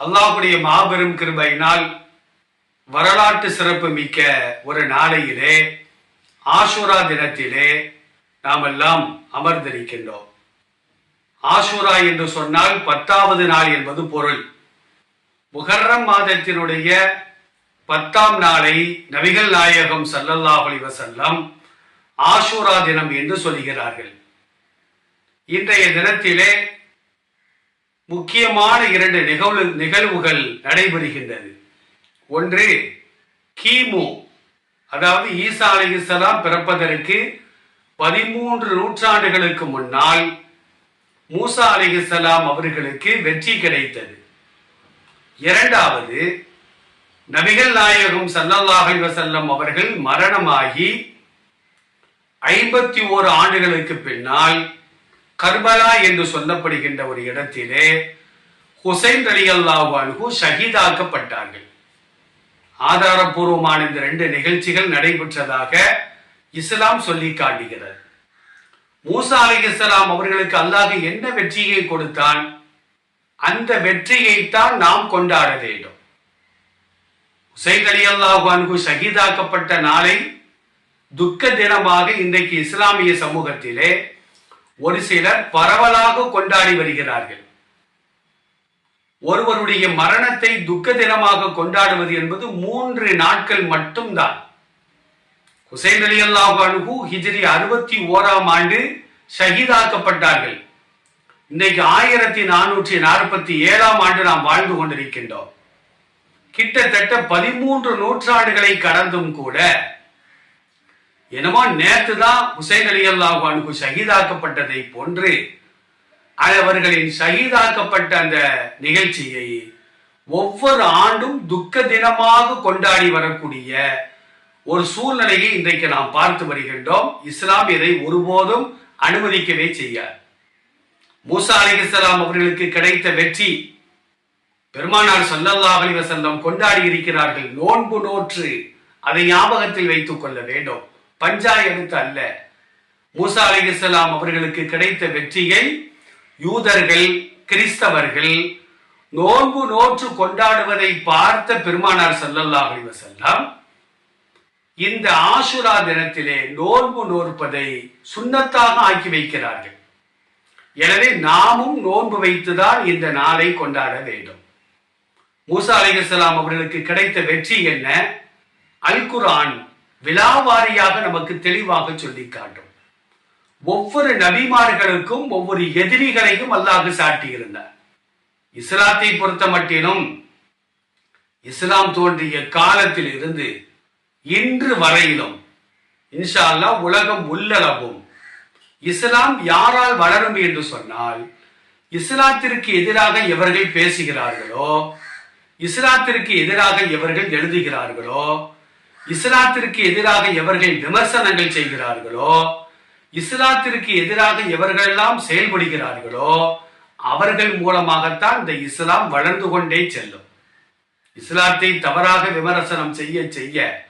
அல்லாஹுடைய மாபெரும் கிருபையினால் வரலாற்று சிறப்பு மிக்க ஒரு நாளையிலே ஆஷூரா தினத்திலே நாம் எல்லாம் அமர்ந்திருக்கின்றோம். ஆஷூரா என்று சொன்னால் பத்தாவது நாள் என்பது பொருள். முகர்ரம் மாதத்தினுடைய பத்தாம் நாளை நபிகள் நாயகம் ஸல்லல்லாஹு அலைஹி வஸல்லம் ஆஷூரா தினம் என்று சொல்கிறார்கள். இன்றைய தினத்திலே முக்கியமான இரண்டு நிகழ்வு நிகழ்வுகள் நடைபெறுகின்றது. ஒன்று கிமு. அதாவது ஈசா அலிசலாம் பிறப்பதற்கு பதிமூன்று நூற்றாண்டுகளுக்கு முன்னால் மூசா அலிஹிஸ்ஸலாம் அவர்களுக்கு வெற்றி கிடைத்தது. இரண்டாவது நபிகள் நாயகம் ஸல்லல்லாஹு வசல்லம் அவர்கள் மரணமாகி ஐம்பத்தி ஓரு ஆண்டுகளுக்கு பின்னால் கர்பலா என்று சொல்லப்படுகின்ற ஒரு இடத்திலே ஹுசைன் அலி அல்லாஹு ஷஹீதாக்கப்பட்டார்கள். ஆதாரபூர்வமான இந்த ரெண்டு நிகழ்ச்சிகள் நடைபெற்றதாக இஸ்லாம் சொல்லி காட்டுகிறது. மூசா அலி இஸ்லாம் அவர்களுக்கு அல்லாஹ் என்ன வெற்றியை கொடுத்தான்? அந்த வெற்றியைத்தான் நாம் கொண்டாட வேண்டும். ஹுசைன் அலி அல்லாஹு ஷஹீதாக்கப்பட்ட நாளை துக்க தினமாக இன்றைக்கு இஸ்லாமிய சமூகத்திலே ஒரு சிலர் பரவலாக கொண்டாடி வருகிறார்கள். ஒருவருடைய மரணத்தை துக்க தினமாக கொண்டாடுவது என்பது மூன்று நாட்கள் மட்டும்தான். ஹுசைன் அலி அல்லாஹ் அனுகு ஹிஜ்ரி அறுபத்தி ஓராம் ஆண்டு ஷஹீதாக்கப்பட்டார்கள். இன்னைக்கு ஆயிரத்தி நானூற்றி நாற்பத்தி ஏழாம் ஆண்டு நாம் வாழ்ந்து கொண்டிருக்கின்றோம். கிட்டத்தட்ட பதிமூன்று நூற்றாண்டுகளை கடந்தும் கூட என்னமோ நேற்று தான் ஹுசைன் அலி அல்லாஹானுக்கு சகிதாக்கப்பட்டதை போன்று அவர்களின் சகிதாக்கப்பட்ட அந்த நிகழ்ச்சியை ஒவ்வொரு ஆண்டும் துக்க தினமாக கொண்டாடி வரக்கூடிய ஒரு சூழ்நிலையை இன்றைக்கு நாம் பார்த்து வருகின்றோம். இஸ்லாம் இதை ஒருபோதும் அனுமதிக்கவே செய்யார் மூசா அலிகலாம் அவர்களுக்கு கிடைத்த வெற்றி பெருமானார் சல்லல்லா அலி வசல்லம் கொண்டாடி இருக்கிறார்கள் நோன்பு நோற்று அதை ஞாபகத்தில் வைத்துக் கொள்ள வேண்டும். பஞ்சாயத்து அல்ல. மூசா அலிகலாம் அவர்களுக்கு கிடைத்த வெற்றியை யூதர்கள் கிறிஸ்தவர்கள் நோன்பு நோற்று கொண்டாடுவதை பார்த்த பெருமானார் சல்லல்லாஹ் செல்லாம் இந்த ஆசுரா தினத்திலே நோன்பு நோற்பதை சுண்ணத்தாக ஆக்கி வைக்கிறார்கள். எனவே நாமும் நோன்பு வைத்துதான் இந்த நாளை கொண்டாட வேண்டும். மூசா அலிகலாம் அவர்களுக்கு கிடைத்த வெற்றி என்ன? அல் குரான் விழாவாரியாக நமக்கு தெளிவாக சொல்லி காட்டும். ஒவ்வொரு நபிமார்களுக்கும் ஒவ்வொரு எதிரிகளையும் அல்லாஹ் சாட்டியிருந்தார். இஸ்லாத்தை பொறுத்த மட்டிலும் இஸ்லாம் தோன்றிய காலத்தில் இருந்து இன்று வரையிலும் இன்ஷா அல்லா உலகம் உள்ளளவும் இஸ்லாம் யாரால் வளரும் என்று சொன்னால் இஸ்லாத்திற்கு எதிராக எவர்கள் பேசுகிறார்களோ இஸ்லாத்திற்கு எதிராக எவர்கள் எழுதுகிறார்களோ இஸ்லாத்திற்கு எதிராக எவர்கள் விமர்சனங்கள் செய்கிறார்களோ இஸ்லாத்திற்கு எதிராக எவர்களெல்லாம் செயல்படுகிறார்களோ அவர்கள் மூலமாகத்தான் இந்த இஸ்லாம் வளர்ந்து கொண்டே செல்லும். இஸ்லாத்தை தவறாக விமர்சனம் செய்ய செய்ய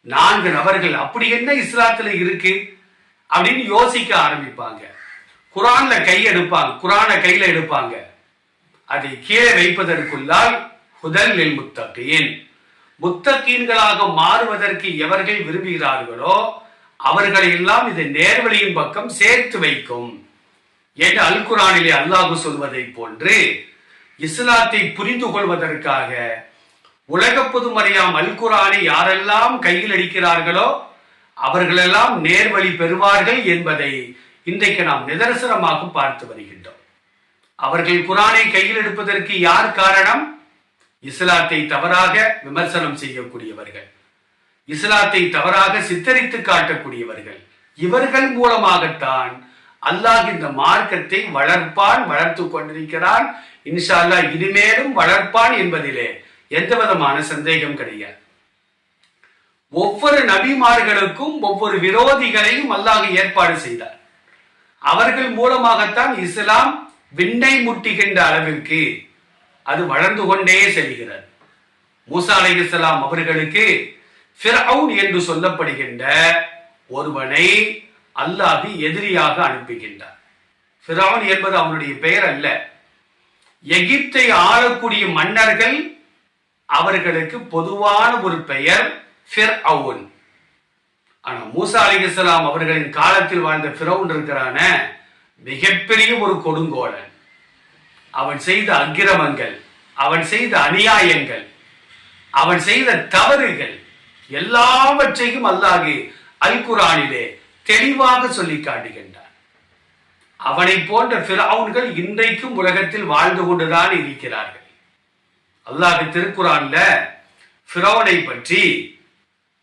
நான்கு நபர்கள் அப்படி என்ன இஸ்லாத்துல இருக்கு அப்படின்னு யோசிக்க ஆரம்பிப்பாங்க. குரான்ல கை எடுப்பாங்க குரானை கையில எடுப்பாங்க. அதை கீழே வைப்பதற்குள்ளால் ஹுதல் முத்தகையின் முத்தகீன்களாக மாறுவதற்கு எவர்கள் விரும்புகிறார்களோ அவர்களை எல்லாம் இது நேர்வழியின் பக்கம் சேர்த்து வைக்கும் என்று அல் குரானிலே அல்லாஹு சொல்வதை போன்று இஸ்லாத்தை புரிந்து கொள்வதற்காக உலக பொதுமறையாம் அல் குரானை யாரெல்லாம் கையில் அடிக்கிறார்களோ அவர்களெல்லாம் நேர்வழி பெறுவார்கள் என்பதை இன்றைக்கு நாம் நிதர்சனமாக பார்த்து வருகின்றோம். அவர்கள் குரானை கையில் எடுப்பதற்கு யார் காரணம்? இஸ்லாத்தை தவறாக விமர்சனம் செய்யக்கூடியவர்கள் இஸ்லாத்தை தவறாக சித்தரித்து காட்டக்கூடியவர்கள் இவர்கள் மூலமாகத்தான் அல்லாஹ் இந்த மார்க்கத்தை வளர்ப்பான் வளர்த்து கொண்டிருக்கிறான். இன்ஷா இனிமேலும் வளர்ப்பான் என்பதிலே எந்த விதமான சந்தேகம் கிடையாது. ஒவ்வொரு நபிமார்களுக்கும் ஒவ்வொரு விரோதிகளையும் அல்லாஹ் ஏற்பாடு செய்தார். அவர்கள் மூலமாகத்தான் இஸ்லாம் விண்ணை முட்டுகின்ற அளவிற்கு அது வளர்ந்து கொண்டே செல்கிறது. மூசா அலைஹிஸ்ஸலாம் அவர்களுக்கு ஃபிரௌன் என்று சொல்லப்படுகின்ற ஒருவனை அல்லாஹி எதிரியாக அனுப்புகின்றார் ஃபிரவுன் என்பது அவனுடைய பெயர் அல்ல. எகிப்தை ஆளக்கூடிய மன்னர்கள் அவர்களுக்கு பொதுவான ஒரு பெயர் ஃபிர்அவுன். ஆனா மூசா அலிகலாம் அவர்களின் காலத்தில் வாழ்ந்த ஃபிரவுன் இருக்கிறான மிகப்பெரிய ஒரு கொடுங்கோலன். அவன் செய்த அக்கிரமங்கள் அவன் செய்த அநியாயங்கள் அவன் செய்த தவறுகள் எல்லாவற்றையும் அல்லாஹு அல் குரானிலே தெளிவாக சொல்லி காட்டுகின்றான். அவனை போன்ற பிராவுன்கள் இன்றைக்கும் உலகத்தில் வாழ்ந்து கொண்டுதான் இருக்கிறார்கள். அல்லாஹ் திருக்குறான்ல ஃபிரௌனை பற்றி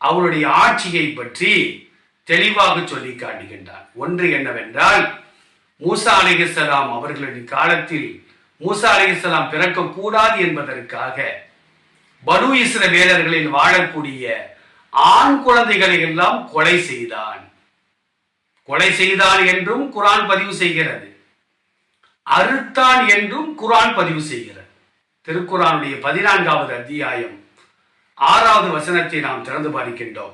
அவருடைய ஆட்சியை பற்றி தெளிவாக சொல்லி காட்டுகின்றான். ஒன்று என்னவென்றால் மூசா அலிகசலாம் அவர்களின் காலத்தில் மூசா அலிகலாம் பிறக்கக்கூடாது என்பதற்காக பனு இஸ்ரவேலர்களில் வாழக்கூடிய ஆண் குழந்தைகளை எல்லாம் கொலை செய்தான். கொலை செய்தான் என்றும் குரான் பதிவு செய்கிறது. அறுத்தான் என்றும் குரான் பதிவு செய்கிறது. திருக்குறானுடைய பதினான்காவது அத்தியாயம் ஆறாவது வசனத்தை நாம் திறந்து பார்க்கின்றோம்.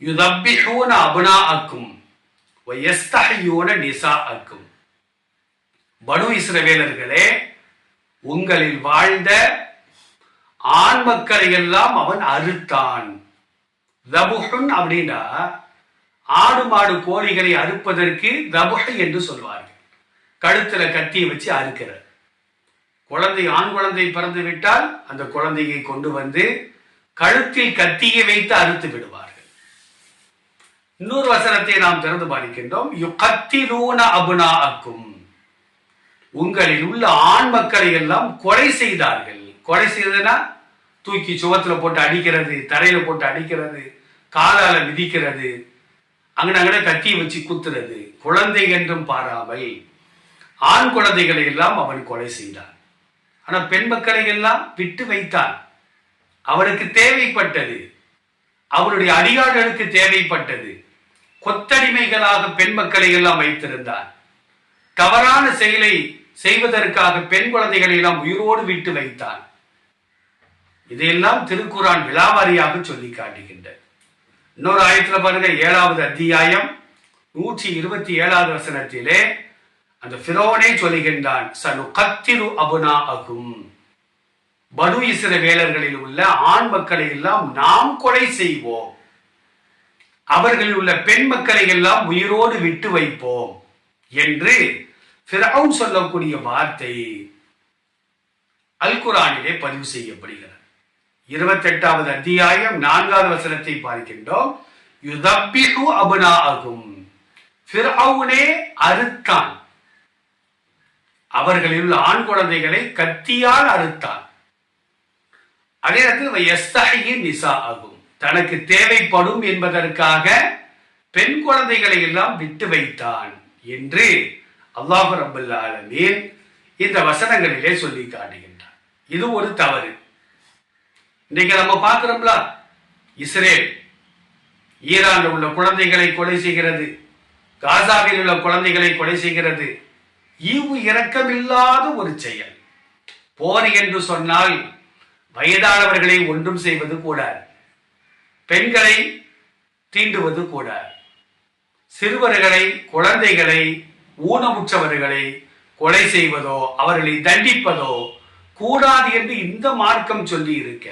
யுதப்பிஹூன அபுனா அக்கும் நிசா அக்கும் பனு இஸ்ரவேலர்களே உங்களில் வாழ்ந்த ஆண் மக்களை எல்லாம் அவன் அறுத்தான். தபுஹுன் அப்படின்னா ஆடு மாடு கோழிகளை அறுப்பதற்கு தபுகை என்று சொல்வார்கள். கழுத்துல கத்தியை வச்சு அறுக்கிறார். குழந்தை ஆண் குழந்தை பிறந்து விட்டால் அந்த குழந்தையை கொண்டு வந்து கழுத்தில் கத்தியை வைத்து அறுத்து விடுவார்கள். இன்னொரு வசனத்தை நாம் திறந்து பார்க்கின்றோம் யுகத்திலூன அபுனா அக்கும் உங்களில் உள்ள ஆண் மக்களை எல்லாம் கொலை செய்தார்கள். கொலை செய்ததுன்னா தூக்கி சுவத்துல போட்டு அடிக்கிறது தரையில போட்டு அடிக்கிறது காலால மிதிக்கிறது அங்கன அங்கன கத்தியை வச்சு குத்துறது குழந்தை என்றும் பாராமல் ஆண் குழந்தைகளை எல்லாம் அவன் கொலை செய்தான். ஆனா பெண் மக்களை எல்லாம் விட்டு வைத்தான். அவனுக்கு தேவைப்பட்டது அவருடைய அடியாளர்களுக்கு தேவைப்பட்டது கொத்தடிமைகளாக பெண் மக்களை எல்லாம் வைத்திருந்தான். தவறான செயலை செய்வதற்காக பெண் குழந்தைகளை எல்லாம் உயிரோடு விட்டு வைத்தான் இதையெல்லாம் திருக்குறான் விலாவாரியாக சொல்லி காட்டுகின்றது. இன்னொரு ஆயத்துல பாருங்க ஏழாவது அத்தியாயம் நூற்றி இருபத்தி ஏழாவது வசனத்திலே அந்த பிரோனே சொல்லுகின்றான் சனு கத்திரு அபுனா அகும் பனு இஸ்ரவேலர்களில் உள்ள ஆண் மக்களை எல்லாம் நாம் கொலை செய்வோம். அவர்களில் உள்ள பெண் மக்களை எல்லாம் உயிரோடு விட்டு வைப்போம் என்று பிரவுன் சொல்லக்கூடிய வார்த்தை அல்குரானிலே பதிவு செய்யப்படுகிறது. இருபத்தெட்டாவது அத்தியாயம் நான்காவது வசனத்தை பார்க்கின்றோம். யுதப்பிகு அபுனா ஆகும் பிரவுனே அறுத்தான். அவர்களில் உள்ள ஆண் குழந்தைகளை கத்தியால் அறுத்தான். அதே நேரத்தில் எஸ்தஹியின் நிசா ஆகும் தனக்கு தேவைப்படும் என்பதற்காக பெண் குழந்தைகளை எல்லாம் விட்டு வைத்தான் என்று அல்லாஹு ரபுல்ல ஆலமீன் இந்த வசனங்களிலே சொல்லி காட்டுகின்றார். இது ஒரு தவறு. இன்னைக்கு நம்ம பார்க்கிறோம்ல இஸ்ரேல் ஈரானில் உள்ள குழந்தைகளை கொலை செய்கிறது காசாவில் உள்ள குழந்தைகளை கொலை செய்கிறது. ஈவு இரக்கமில்லாத ஒரு செயல். போர் என்று சொன்னால் வயதானவர்களை ஒன்றும் செய்வது கூடாது. பெண்களை தீண்டுவது கூடாது. சிறுவர்களை குழந்தைகளை ஊனமுற்றவர்களை கொலை செய்வதோ அவர்களை தண்டிப்பதோ கூடாது என்று இந்த மார்க்கம் சொல்லி இருக்க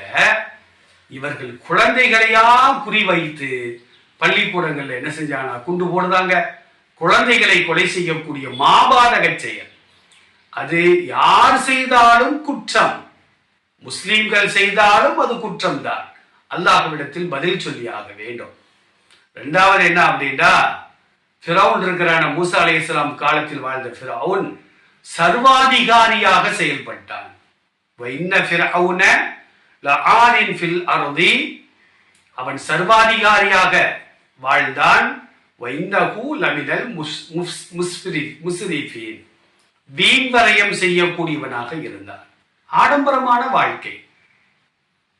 இவர்கள் குழந்தைகளையா குறிவைத்து பள்ளிக்கூடங்கள்ல என்ன செஞ்சாங்க குண்டு போடுதாங்க. குழந்தைகளை கொலை செய்யக்கூடிய மாபாதக செயல். அது யார் செய்தாலும் குற்றம். முஸ்லிம்கள் செய்தாலும் அது குற்றம் தான் அல்லாஹ்விடத்தில் பதில் சொல்லி ஆக வேண்டும். ரெண்டாவது என்ன அப்படின்னா ஃபிரௌன் இருக்கிறான மூசா அலை இஸ்லாம் காலத்தில் வாழ்ந்த ஃபிரௌன் சர்வாதிகாரியாக செயல்பட்டான். ஃபில் அவன் சர்வாதிகாரியாக வாழ்ந்தான். வைந்தகு லமினல் முஸ் முஸ் வீண்வரையம் செய்யக்கூடியவனாக இருந்தான். ஆடம்பரமான வாழ்க்கை.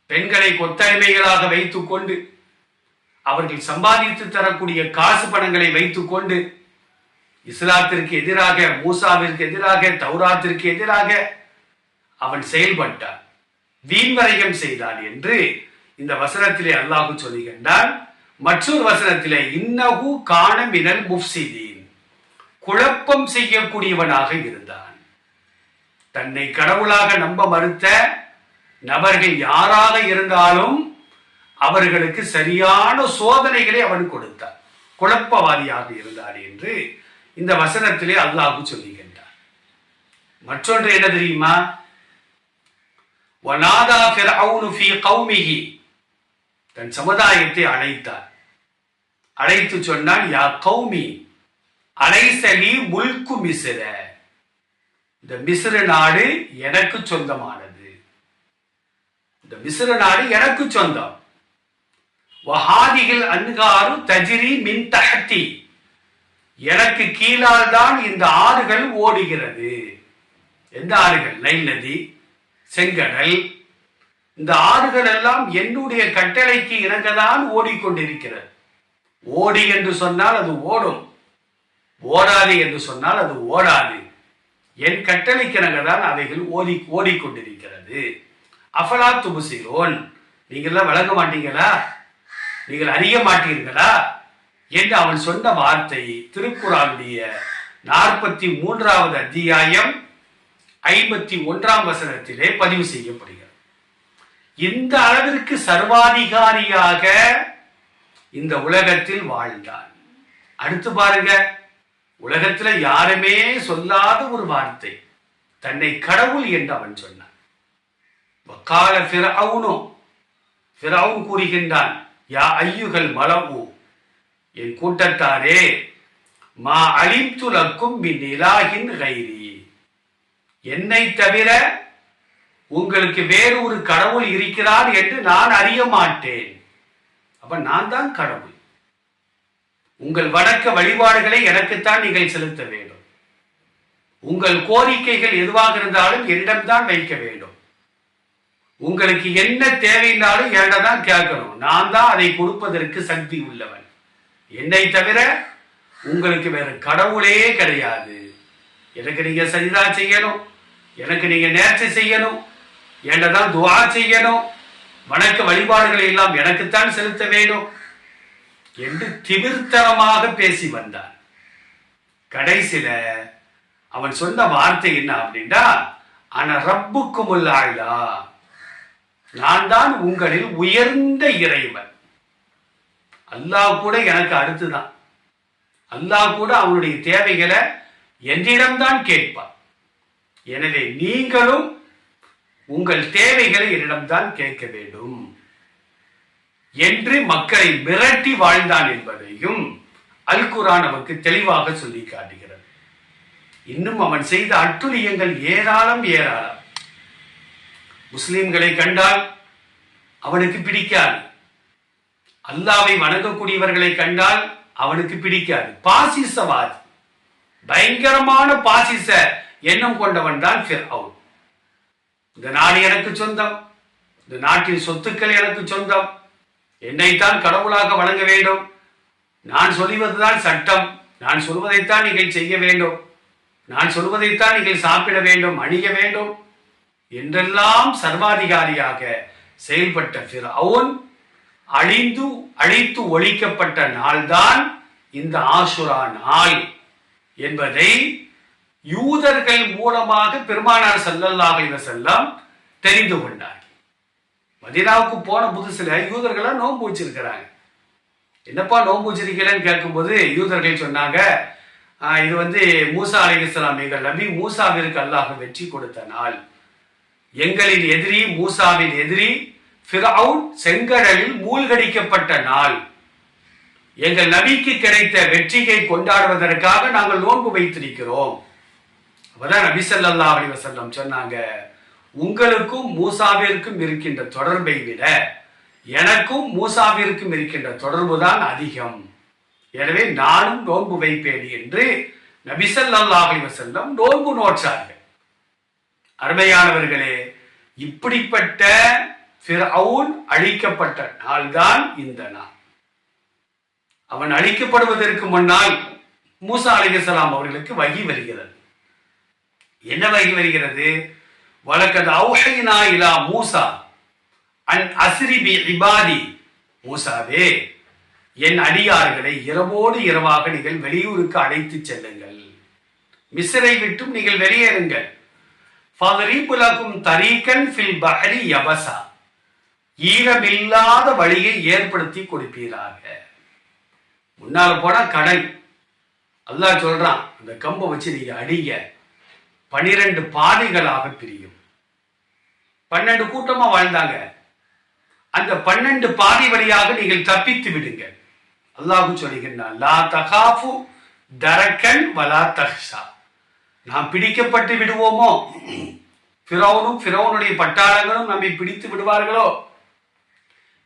பெண்களை கொத்தடிமைகளாக வைத்துக் கொண்டு அவர்கள் சம்பாதித்து தரக்கூடிய காசு பணங்களை வைத்துக் கொண்டு இஸ்லாத்திற்கு எதிராக மூசாவிற்கு எதிராக தௌராத்திற்கு எதிராக அவன் செயல்பட்டான். வீண்வரையம் செய்தான் என்று இந்த வசனத்திலே அல்லாஹு சொல்லுகின்றான் மற்றொரு வசனத்திலே இன்னகு காண மினல் முஃப்சிதீன். குழப்பம் செய்யக்கூடியவனாக இருந்தான். தன்னை கடவுளாக நம்ப மறுத்த நபர்கள் யாராக இருந்தாலும் அவர்களுக்கு சரியான சோதனைகளை அவன் கொடுத்தான் குழப்பவாதியாக இருந்தார் என்று இந்த வசனத்திலே அல்லாஹு சொல்லுகின்றார். மற்றொன்று என்ன தெரியுமா? வனாதா ஃபிர்அவுனு ஃபீ கௌமிஹி. தன் சமுதாயத்தை அழைத்தார். அழைத்து சொன்னான் யா கௌமி அலைசலி முல்கு மிசிர இந்த மிசிற நாடு எனக்கு சொந்தமானது. இந்த மிசிற நாடு எனக்கு சொந்தம். வஹாதிகள் அன்காரு தஜிரி மின் தகட்டி எனக்கு கீழால் தான் இந்த ஆறுகள் ஓடுகிறது. எந்த ஆறுகள்? நைல் நதி செங்கடல். இந்த ஆறுகள் எல்லாம் என்னுடைய கட்டளைக்கு இணங்கதான் ஓடிக்கொண்டிருக்கிறது. ஓடி என்று சொன்னால் அது ஓடும். ஓடாது என்று சொன்னால் அது ஓடாது. என் கட்டளைக்கு இணங்கதான் அவைகள் ஓடி ஓடிக்கொண்டிருக்கிறது. அஃபலா துபுசிரோன். நீங்கள்லாம் விளங்க மாட்டீங்களா? நீங்கள் அறிய மாட்டீர்களா? என்று அவன் சொன்ன வார்த்தை திருக்குறானுடைய நாற்பத்தி மூன்றாவது அத்தியாயம் ஐம்பத்தி ஒன்றாம் வசனத்திலே பதிவு செய்யப்படுகிறது. இந்த அளவிற்கு சர்வாதிகாரியாக இந்த உலகத்தில் வாழ்ந்தான். அடுத்து பாருங்க உலகத்துல யாருமே சொல்லாத ஒரு வார்த்தை தன்னை கடவுள் என்று அவன் சொன்னான். வக்கால ஃபிரௌனு ஃபிரௌன் கூறுகின்றான் யா ஐயுகள் மலவு. என் கூட்டத்தாரே மா அழித்துலக்கும் மின் இலாகின் கைரி. என்னை தவிர உங்களுக்கு வேறு ஒரு கடவுள் இருக்கிறார் என்று நான் அறிய மாட்டேன். அப்ப நான் தான் கடவுள். உங்கள் வணக்க வழிபாடுகளை எனக்குத்தான் நீங்கள் செலுத்த வேண்டும். உங்கள் கோரிக்கைகள் எதுவாக இருந்தாலும் என்னிடம்தான் வைக்க வேண்டும். உங்களுக்கு என்ன தேவைன்னாலும் என்கிட்ட தான் கேட்கணும். நான் தான் அதை கொடுப்பதற்கு சக்தி உள்ளவன். என்னை தவிர உங்களுக்கு வேற கடவுளே கிடையாது. எனக்கு நீங்க சரிதா செய்யணும். எனக்கு நீங்க நேர்ச்சி செய்யணும். என்கிட்ட தான் துவா செய்யணும். வணக்க வழிபாடுகளை எல்லாம் எனக்குத்தான் செலுத்த வேண்டும் என்று திமிர்த்தனமாக பேசி வந்தான். கடைசியில அவன் சொன்ன வார்த்தை என்ன அப்படின்னா ஆனா ரப்புக்கும் உள்ளாயிலா நான் தான் உங்களில் உயர்ந்த இறைவன். அல்லாஹ் கூட எனக்கு அடுத்துதான். அல்லாஹ் கூட அவனுடைய தேவைகளை என்னிடம்தான் கேட்பான் எனவே நீங்களும் உங்கள் தேவைகளை என்னிடம்தான் கேட்க வேண்டும். என்று மக்களை மிரட்டி வாழ்ந்தான் என்பதையும் அல் குரான் நமக்கு தெளிவாக சொல்லி காட்டுகிறது. இன்னும் அவன் செய்த அட்டுழியங்கள் ஏராளம் ஏராளம். முஸ்லிம்களை கண்டால் அவனுக்கு பிடிக்காது. அல்லாவை வணங்கக்கூடியவர்களை கண்டால் அவனுக்கு பிடிக்காது. பாசிசவாதி. பயங்கரமான பாசிச எண்ணம் கொண்டவன் தான் ஃபிர்அவுன். இந்த நாடு எனக்கு சொந்தம். இந்த நாட்டின் சொத்துக்கள் எனக்கு சொந்தம். என்னைத்தான் கடவுளாக வழங்க வேண்டும். நான் சொல்லுவதுதான் சட்டம். நான் சொல்வதைத்தான் நீங்கள் செய்ய வேண்டும். நான் சொல்வதைத்தான் நீங்கள் சாப்பிட வேண்டும் அணிய வேண்டும். என்றெல்லாம் சர்வாதிகாரியாக செயல்பட்ட ஃபிர்அவுன் அழிந்து அழித்து ஒழிக்கப்பட்ட நாள்தான் இந்த ஆசுரா நாள் என்பதை யூதர்கள் மூலமாக பெருமானார் செல்லல்லாக செல்லம் தெரிந்து கொண்டார். மதினாவுக்கு போன புதுசுல யூதர்களா நோன்பு வச்சிருக்கிறாங்க. என்னப்பா நோன்பு வச்சிருக்கீங்கன்னு கேட்கும்போது யூதர்கள் சொன்னாங்க இது வந்து மூசா அலைஹிஸ்ஸலாம் எங்கள் நபி மூசாவிற்கு அல்லாஹ் வெற்றி கொடுத்த நாள். எங்களின் எதிரி மூசாவின் எதிரி ஃபிரௌன் செங்கடலில் மூழ்கடிக்கப்பட்ட நாள். எங்கள் நபிக்கு கிடைத்த வெற்றியை கொண்டாடுவதற்காக நாங்கள் நோன்பு வைத்திருக்கிறோம். அப்பதான் நபி சல்லா அலி வசல்லம் சொன்னாங்க உங்களுக்கும் மூசாவிற்கும் இருக்கின்ற தொடர்பை விட எனக்கும் மூசாவிற்கும் இருக்கின்ற தொடர்பு தான் அதிகம். எனவே நானும் நோன்பு வைப்பேன் என்று நபிசல்லாஹ் அலைஹி வஸல்லம் நோன்பு நோற்றார்கள். அருமையானவர்களே இப்படிப்பட்ட ஃபிரௌன் அழிக்கப்பட்ட நாள்தான் இந்த நாள். அவன் அழிக்கப்படுவதற்கு முன்னால் மூசா அலிகலாம் அவர்களுக்கு வகி வருகிறது. என்ன வகி வருகிறது? வழக்கது அவுஹைனா இலா மூசா அன் அஸ்ரிபி இபாதி. மூசாவே என் அடியார்களை இரவோடு இரவாக நீங்கள் வெளியூருக்கு அழைத்து செல்லுங்கள். மிஸ்ரை விட்டும் நீங்கள் வெளியேறுங்கள். ஃபதரீபுலக்கும் தரீக்கன் ஃபில் பஹரி யபசா ஈரமில்லாத வழியை ஏற்படுத்தி கொடுப்பீராக. முன்னால் போனா கடல். அல்லாஹ் சொல்றான் அந்த கம்பை வச்சு நீங்க அடிங்க. பனிரெண்டு பாதைகளாக பிரியும். பன்னெண்டு கூட்டமா வாழ்ந்தாங்க. அந்த பன்னெண்டு பாதை வழியாக நீங்கள் தப்பித்து விடுங்க அல்லாஹு சொல்லுகின்றான் லா தகாஃபு தரக்கன் வலா தஹ்ஷா நாம் பிடிக்கப்பட்டு விடுவோமோ? ஃபிரௌனும் ஃபிரௌனுடைய பட்டாளங்களும் நம்மை பிடித்து விடுவார்களோ?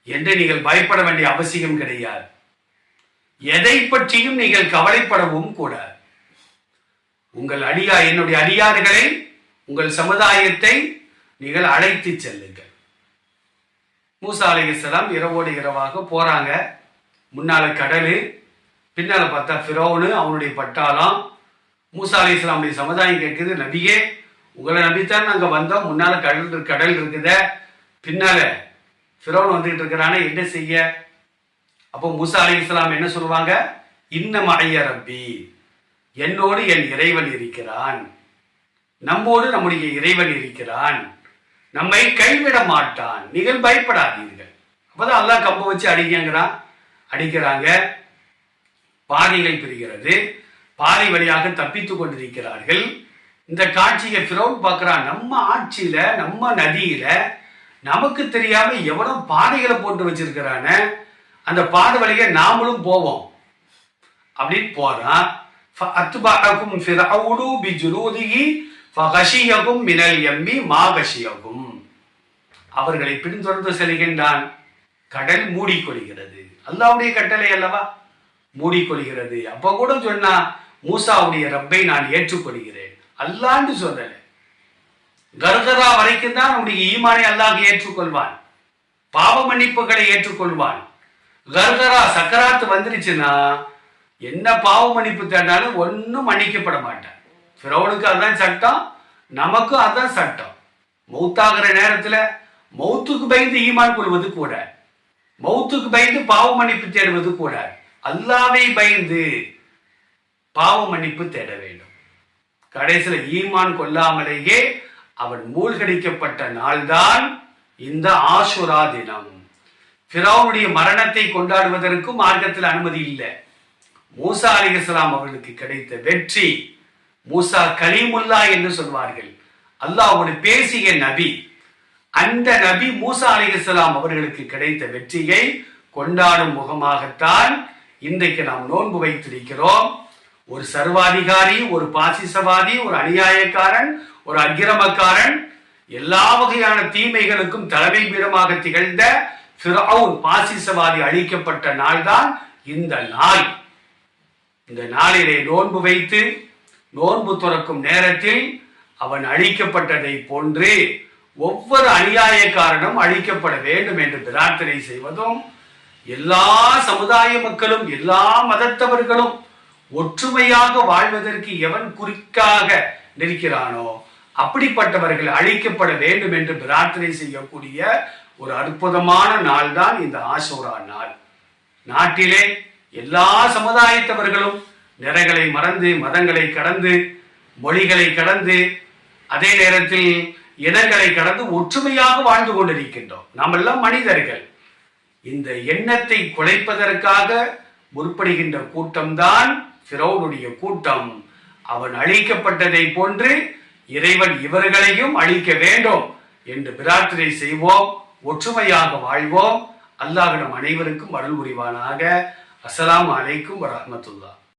என்று நீங்கள் பயப்பட வேண்டிய அவசியம் கிடையாது. எதை பற்றியும் நீங்கள் கவலைப்படவும் கூடாது. உங்கள் அடியா என்னுடைய அடியார்களை உங்கள் சமுதாயத்தை நீங்கள் அழைத்து செல்லுங்கள். மூசா இரவோடு இரவாக போறாங்க. முன்னால கடலு பின்னால பார்த்தா ஃபிரோனு அவனுடைய பட்டாளம் மூசா அலைஹிஸ்ஸலாமுடைய சமுதாயம் கேட்குது நபியே உங்களை நம்பித்தான் நாங்கள் வந்தோம். முன்னால் கடல் இருக்கு- கடல் இருக்குத. பின்னால ஃபிரோன் வந்துகிட்டு இருக்கிறானே என்ன செய்ய? அப்போ மூசா அலி இஸ்லாம் என்ன சொல்லுவாங்க? இன்னம் அடைய ரப்பி என்னோடு என் இறைவன் இருக்கிறான். நம்மோடு நம்முடைய இறைவன் இருக்கிறான். நம்மை கைவிட மாட்டான். நீங்கள் பயப்படாதீர்கள். அப்போதான் அல்லாஹ் கம்ப வச்சு அடிக்கிறான் அடிக்கிறாங்க. பாதைகள் பிரிகிறது. பாறை வழியாக தப்பித்து கொண்டிருக்கிறார்கள். இந்த காட்சியை ஃபிரௌன் பார்க்குறான் நம்ம ஆட்சியில் நம்ம நதியில் நமக்கு தெரியாம எவ்வளோ பாதைகளை போட்டு வச்சிருக்கிறான அந்த பாதை வழியை நாமளும் போவோம். அப்படின்னு போறான் அத்துபாக்கும் ஃபிரௌடு பிஜுலூதிகி மினல் எம்மி மாகஷியகும் அவர்களை பின்தொடர்ந்து செல்கின்றான். கடல் மூடிக்கொள்கிறது. அல்லாவுடைய கட்டளை அல்லவா? மூடிக்கொள்கிறது. அப்ப கூட சொன்னா மூசாவுடைய ரப்பை நான் ஏற்றுக்கொள்கிறேன். அல்லான்னு சொல்லல கருதரா வரைக்கும் தான் உன்னுடைய ஈமானை அல்லாஹ் ஏற்றுக்கொள்வான். பாவ மன்னிப்புகளை ஏற்றுக்கொள்வான். கர்கரா சக்கராத்து வந்துருச்சுன்னா என்ன பாவ மன்னிப்பு தேடினாலும் ஒன்றும் மன்னிக்கப்பட மாட்டேன். ஃபிரௌனுக்கு அதான் சட்டம் நமக்கும் அதான் சட்டம். மௌத்தாகிற நேரத்தில் மௌத்துக்கு பயந்து ஈமான் கொள்வது கூட மௌத்துக்கு பயந்து பாவ மன்னிப்பு தேடுவது கூட அல்லாவை பயந்து பாவ மன்னிப்பு தேட வேண்டும். கடைசியில் ஈமான் கொள்ளாமலேயே அவன் மூழ்கடிக்கப்பட்ட நாள்தான் இந்த ஆசுரா தினம். ஃபிரௌனுடைய மரணத்தை கொண்டாடுவதற்கும் மார்க்கத்தில் அனுமதி இல்லை. மூசா அலிகலாம் அவர்களுக்கு கிடைத்த வெற்றி மூசா கலீமுல்லா என்று சொல்வார்கள். அல்லாஹ்வோடு பேசிய நபி அந்த நபி மூசா அலிகலாம் அவர்களுக்கு கிடைத்த வெற்றியை கொண்டாடும் முகமாகத்தான் இன்றைக்கு நாம் நோன்பு வைத்திருக்கிறோம். ஒரு சர்வாதிகாரி ஒரு பாசிசவாதி ஒரு அநியாயக்காரன் ஒரு அக்கிரமக்காரன் எல்லா வகையான தீமைகளுக்கும் தலைமை பீடமாக திகழ்ந்த ஃபிரௌன் பாசிசவாதி அழிக்கப்பட்ட நாள்தான் இந்த நாள். இந்த நாளிலே நோன்பு வைத்து நோன்பு துறக்கும் நேரத்தில் அவன் அழிக்கப்பட்டதை போன்று ஒவ்வொரு அநியாயக்காரனும் அழிக்கப்பட வேண்டும் என்று பிரார்த்தனை செய்வதும் எல்லா சமுதாய மக்களும் எல்லா மதத்தவர்களும் ஒற்றுமையாக வாழ்வதற்கு எவன் குறிக்காக நிற்கிறானோ அப்படிப்பட்டவர்கள் அழிக்கப்பட வேண்டும் என்று பிரார்த்தனை செய்யக்கூடிய ஒரு அற்புதமான நாள் தான் இந்த ஆசோரா நாள். நாட்டிலே எல்லா சமுதாயத்தவர்களும் நிறங்களை மறந்து மதங்களை கடந்து மொழிகளை கடந்து அதே நேரத்தில் இனங்களை கடந்து ஒற்றுமையாக வாழ்ந்து கொண்டிருக்கின்றோம். நாம் எல்லாம் மனிதர்கள். இந்த எண்ணத்தை குலைப்பதற்காக முற்படுகின்ற கூட்டம்தான் ஃபிரௌனுடைய கூட்டம் அவன் அழிக்கப்பட்டதை போன்று இறைவன் இவர்களையும் அழிக்க வேண்டும் என்று பிரார்த்தனை செய்வோம் ஒற்றுமையாக வாழ்வோம். அல்லாஹ் நம் அனைவருக்கும் அருள் புரிவானாக. அஸ்லாம் அலைக்கும் வரமத்துல்லா